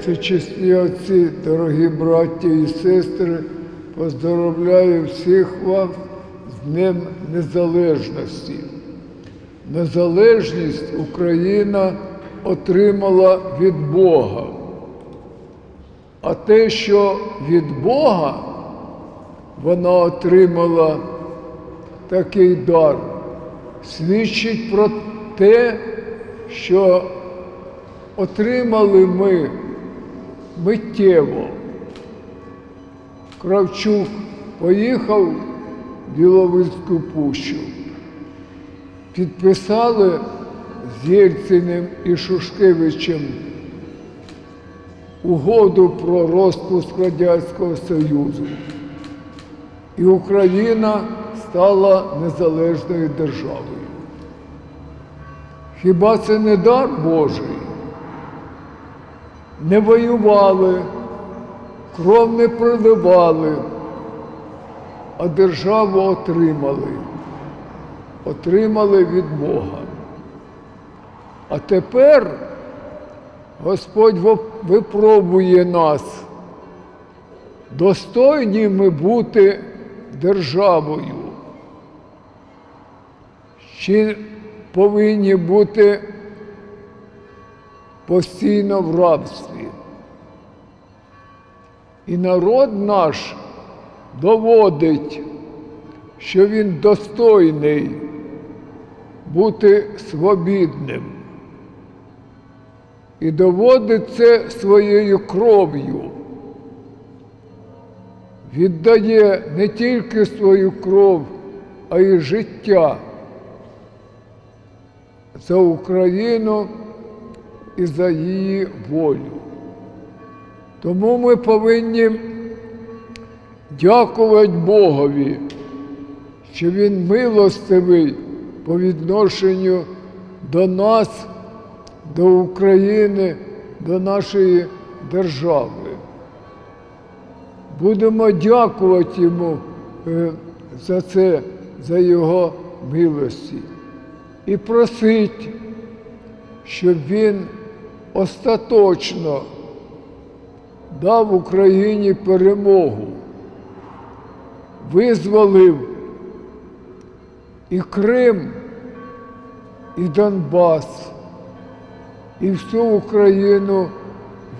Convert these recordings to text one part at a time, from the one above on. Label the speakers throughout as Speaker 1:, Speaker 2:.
Speaker 1: всечесні отці, дорогі браття і сестри, поздоровляю всіх вас з Днем Незалежності. Незалежність Україна отримала від Бога. А те, що від Бога вона отримала такий дар, свідчить про те, що отримали ми миттєво. Кравчук поїхав в Біловицьку пущу. Підписали з Єльциним і Шушкевичем угоду про розпуск Радянського Союзу. І Україна стала незалежною державою. Хіба це не дар Божий? Не воювали, кров не проливали, а державу отримали. Отримали від Бога. А тепер Господь випробує нас, достойні ми бути державою. Чи повинні бути постійно в рабстві. І народ наш доводить, що він достойний бути свобідним. І доводить це своєю кров'ю. Віддає не тільки свою кров, а й життя за Україну і за її волю. Тому ми повинні дякувати Богові, що Він милостивий по відношенню до нас, до України, до нашої держави. Будемо дякувати йому е, за це, за його милості і просить, щоб він остаточно дав Україні перемогу, визволив і Крим, і Донбас, і всю Україну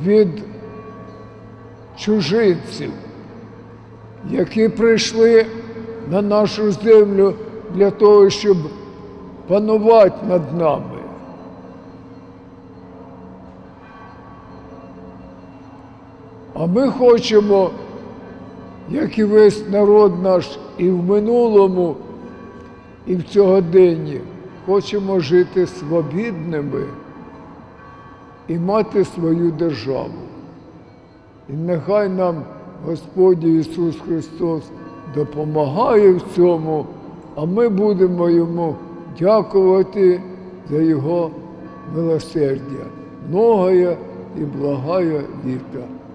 Speaker 1: від чужинців, які прийшли на нашу землю для того, щоб панувати над нами. А ми хочемо, як і весь народ наш, і в минулому, і в сьогоденні, хочемо жити свобідними і мати свою державу. І нехай нам Господь Ісус Христос допомагає в цьому, а ми будемо Йому дякувати за Його милосердя, многое і благая літа.